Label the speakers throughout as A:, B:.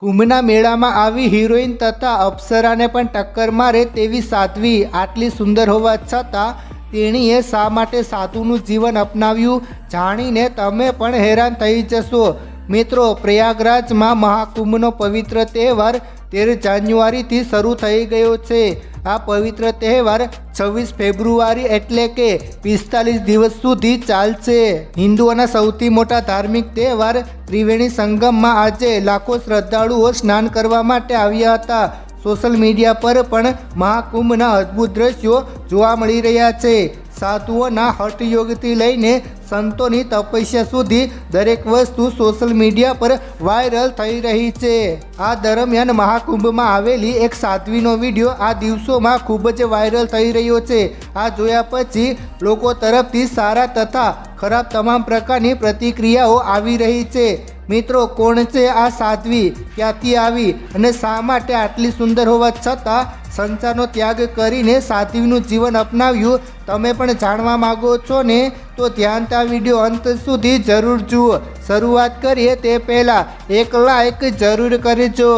A: કુંભના મેળામાં આવી હિરોઈન તથા અપ્સરાને પણ ટક્કર મારે તેવી સાધ્વી. આટલી સુંદર હોવા છતાં તેણીએ શા માટે સાધુનું જીવન અપનાવ્યું જાણીને તમે પણ હેરાન થઈ જશો. મિત્રો, પ્રયાગરાજમાં મહાકુંભનો પવિત્ર તહેવાર તેર જાન્યુઆરીથી શરૂ થઈ ગયો છે. આ પવિત્ર તહેવાર છવ્વીસ ફેબ્રુઆરી એટલે કે પિસ્તાલીસ દિવસ સુધી ચાલશે. હિન્દુઓના સૌથી મોટા ધાર્મિક તહેવાર ત્રિવેણી સંગમમાં આજે લાખો શ્રદ્ધાળુઓ સ્નાન કરવા માટે આવ્યા હતા. સોશિયલ મીડિયા પર પણ મહાકુંભના અદ્ભુત દ્રશ્યો જોવા મળી રહ્યા છે. સાધુઓના હઠયોગથી લઈને સંતોની તપસ્યા સુધી દરેક વસ્તુ સોશિયલ મીડિયા પર વાયરલ થઈ રહી છે. આ દરમિયાન મહાકુંભમાં આવેલી એક સાધ્વીનો વીડિયો આ દિવસોમાં ખૂબ જ વાયરલ થઈ રહ્યો છે. આ જોયા પછી લોકો તરફથી સારા તથા ખરાબ તમામ પ્રકારની પ્રતિક્રિયાઓ આવી રહી છે. મિત્રો, કોણ છે આ સાધ્વી? ક્યાંથી આવી? અને શા માટે આટલી સુંદર હોવા છતાં સંસારનો ત્યાગ કરીને સાધ્વીનું જીવન અપનાવ્યું? તમે પણ જાણવા માગો છો ને? તો ધ્યાનતા વીડિયો અંત સુધી જરૂર જુઓ. શરૂઆત કરીએ તે પહેલાં એક લાઈક જરૂર કરજો.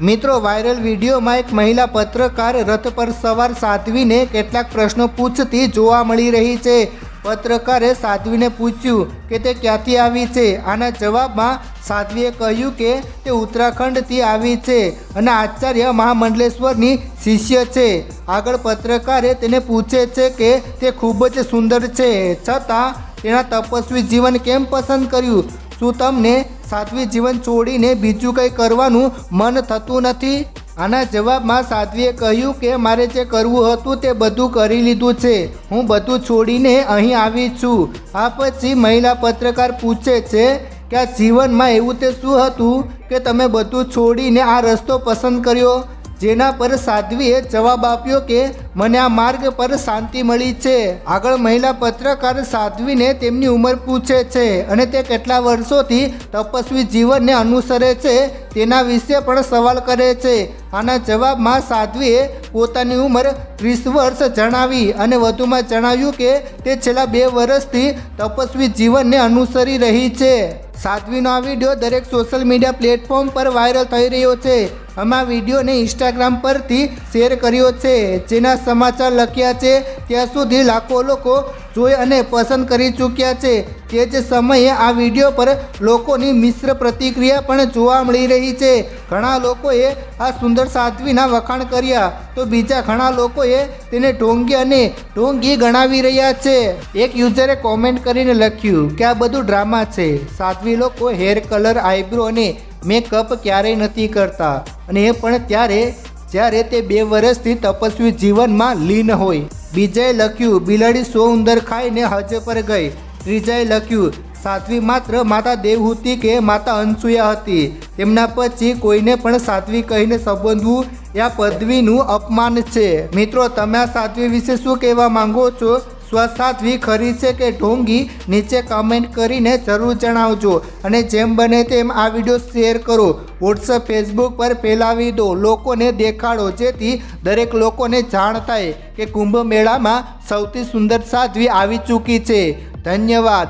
A: મિત્રો વાયરલ વિડીયોમાં એક મહિલા પત્રકાર રથ પર સવાર સાધ્વીને કેટલાક પ્રશ્નો પૂછતી જોવા મળી રહી છે. પત્રકારે સાધ્વીને પૂછ્યું કે તે ક્યાંથી આવી છે? આના જવાબમાં સાધ્વીએ કહ્યું કે તે ઉત્તરાખંડથી આવી છે અને આચાર્ય મહામંડલેશ્વરની શિષ્ય છે. આગળ પત્રકારે તેને પૂછે છે કે તે ખૂબ જ સુંદર છે. છતાં તેના તપસ્વી જીવન કેમ પસંદ કર્યું? શું તમને સાધ્વી જીવન છોડીને બીજું કંઈ કરવાનું મન થતું નથી? આના જવાબમાં સાધ્વીએ કહ્યું કે મારે જે કરવું હતું તે બધું કરી લીધું છે. હું બધું છોડીને અહીં આવી છું. આ પછી મહિલા પત્રકાર પૂછે છે કે આ જીવનમાં એવું તે શું હતું કે તમે બધું છોડીને આ રસ્તો પસંદ કર્યો? જેના પર સાધ્વીએ જવાબ આપ્યો કે, મને આ માર્ગ પર શાંતિ મળી છે. આગળ મહિલા પત્રકાર સાધ્વીને તેમની ઉંમર પૂછે છે અને તે કેટલા વર્ષોથી તપસ્વી જીવનને અનુસરે છે તેના વિશે પણ સવાલ કરે છે. આના જવાબમાં સાધ્વીએ પોતાની ઉંમર ત્રીસ વર્ષ જણાવી અને વધુમાં જણાવ્યું કે, તે છેલ્લા બે વર્ષથી તપસ્વી જીવનને અનુસરી રહી છે. સાધ્વીનો આ વીડિયો દરેક સોશિયલ મીડિયા પ્લેટફોર્મ પર વાયરલ થઈ રહ્યો છે. અમે આ વિડીયોને ઇન્સ્ટાગ્રામ પરથી શેર કર્યો છે. જેના સમાચાર લખ્યા છે, ત્યાં સુધી લાખો લોકો જોઈ અને પસંદ કરી ચૂક્યા છે તે જ સમયે આ વીડિયો પર લોકોની મિશ્ર પ્રતિક્રિયા પણ જોવા મળી રહી છે. ઘણા લોકોએ આ સુંદર સાધ્વીના વખાણ કર્યા, તો બીજા ઘણા લોકોએ તેને ઢોંગી અને ઢોંગી ગણાવી રહ્યા છે. એક યુઝરે કોમેન્ટ કરીને લખ્યું કે આ બધું ડ્રામા છે. સાધ્વી લોકો હેર કલર આઈબ્રો અને મેકઅપ ક્યારેય નથી કરતા. અને એ પણ ત્યારે, જ્યારે તે બે વર્ષથી તપસ્વી જીવનમાં લીન હોય. બીજાએ લખ્યું, બિલાડી સો ઉંદર ખાઈને હજ પર ગઈ. ત્રીજાએ લખ્યું સાધ્વી માત્ર માતા દેવહૂતિ કે માતા અનસુયા હતી. તેમના પછી કોઈને પણ સાધ્વી કહીને સંબોધવું આ પદવીનું અપમાન છે. મિત્રો, તમે આ સાધ્વી વિશે શું કહેવા માંગો છો? સ્વસાધ્વી ખરી છે કે ઢોંગી નીચે કમેન્ટ કરીને જરૂર જણાવજો. અને જેમ બને તેમ આ વીડિયો શેર કરો. વોટ્સઅપ ફેસબુક પર ફેલાવી દો. લોકોને દેખાડો. જેથી દરેક લોકોને જાણ થાય કે કુંભ મેળામાં સૌથી સુંદર સાધ્વી આવી ચૂકી છે. ધન્યવાદ.